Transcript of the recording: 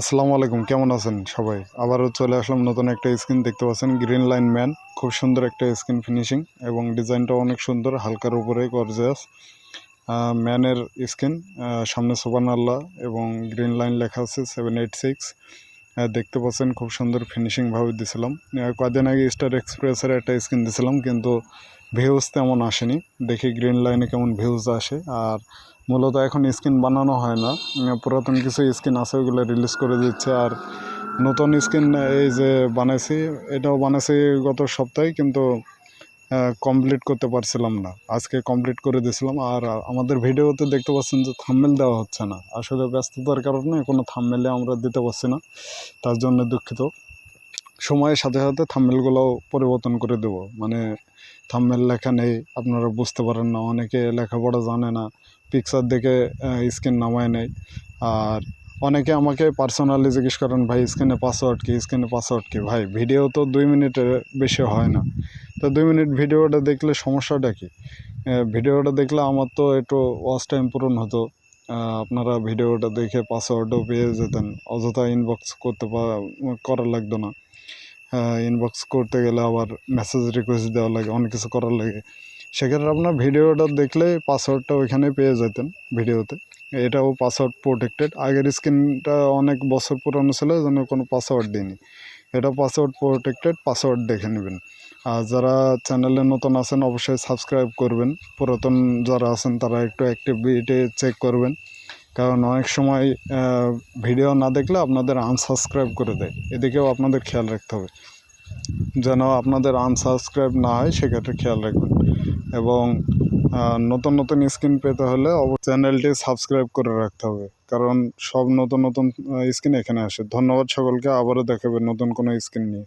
আসসালামু আলাইকুম, কেমন আছেন সবাই? আবারও চলে আসলাম নতুন একটা স্ক্রিন দেখতে পাচ্ছেন গ্রিন লাইন ম্যান খুব সুন্দর একটা স্ক্রিন ফিনিশিং এবং ডিজাইনটা অনেক সুন্দর, হালকার উপরে গর্জিয়াস ম্যানের স্ক্রিন সামনে সোবান আল্লাহ এবং গ্রিন লাইন লেখা আছে সেভেন এইট সিক্স দেখতে পাচ্ছেন খুব সুন্দর ফিনিশিংভাবে দিছিলাম। কদিন আগে স্টার এক্সপ্রেসের একটা স্ক্রিন দিছিলাম, কিন্তু ভিউজ তেমন আসেনি। দেখি গ্রিন লাইনে কেমন ভিউজ আসে। আর মূলত এখন স্কিন বানানো হয় না। পুরাতন কিছু স্কিন আছে, ওগুলো রিলিজ করে দিচ্ছে। আর নতুন স্ক্রিন এই যে বানাইছি, এটাও বানাইছি গত সপ্তাহে, কিন্তু কমপ্লিট করতে পারছিলাম না। আজকে কমপ্লিট করে দিয়েছিলাম। আর আমাদের ভিডিওতে দেখতে পাচ্ছেন যে থাম্বেল দেওয়া হচ্ছে না। আসলে ব্যস্ততার কারণে কোনো থাম্বেলে আমরা দিতে পারছি না। তার জন্য দুঃখিত। সময়ের সাথে সাথে থাম্বেলগুলোও পরিবর্তন করে দেব। মানে থাম্বেল লেখা নেই, আপনারা বুঝতে পারেন না, অনেকে লেখাপড়া জানে না পিকচার দেখে স্ক্রিন নামায় নেয় আর অনেকে আমাকে পার্সোনালি জিজ্ঞেস করেন, ভাই স্ক্রিনে পাসওয়ার্ড কি? স্ক্রিনে পাসওয়ার্ড কি? ভাই ভিডিও তো দুই মিনিটের বেশি হয় না। তো দুই মিনিট ভিডিওটা দেখলে সমস্যাটা কি? ভিডিওটা দেখলে আমার তো একটু ওয়াচ টাইম পূরণ হতো। আপনারা ভিডিওটা দেখে পাসওয়ার্ডও পেয়ে যেতেন। অযথা ইনবক্স করতে করা লাগতো না। ইনবক্স করতে গেলে আবার মেসেজ রিকোয়েস্ট দেওয়া লাগে, অনেক কিছু করার লাগে। সেক্ষেত্রে আপনার ভিডিওটা দেখলে পাসওয়ার্ডটা ওইখানে পেয়ে যেতেন ভিডিওতে। এটাও পাসওয়ার্ড প্রোটেক্টেড আগের স্ক্রিনটা অনেক বছর পুরনো ছিল জন্য কোনো পাসওয়ার্ড দিইনি এটা পাসওয়ার্ড প্রোটেক্টেড পাসওয়ার্ড দেখে নেবেন। আর যারা চ্যানেলে নতুন আছেন, অবশ্যই সাবস্ক্রাইব করবেন। পুরাতন যারা আছেন, তারা একটু অ্যাক্টিভিটি চেক করবেন। কারণ অনেক সময় ভিডিও না দেখলে আপনাদের আনসাবস্ক্রাইব করে দেয়। এদিকেও আপনাদের খেয়াল রাখতে হবে। যেন আপনাদের আনসাবস্ক্রাইব না হয়, সেক্ষেত্রে খেয়াল রাখবেন। এবং নতুন নতুন স্ক্রিন পেতে হলে চ্যানেলটি সাবস্ক্রাইব করে রাখতে হবে। কারণ সব নতুন নতুন স্ক্রিন এখানে আসে। ধন্যবাদ সকলকে। আবারও দেখাবে নতুন কোনো স্ক্রিন নিয়ে।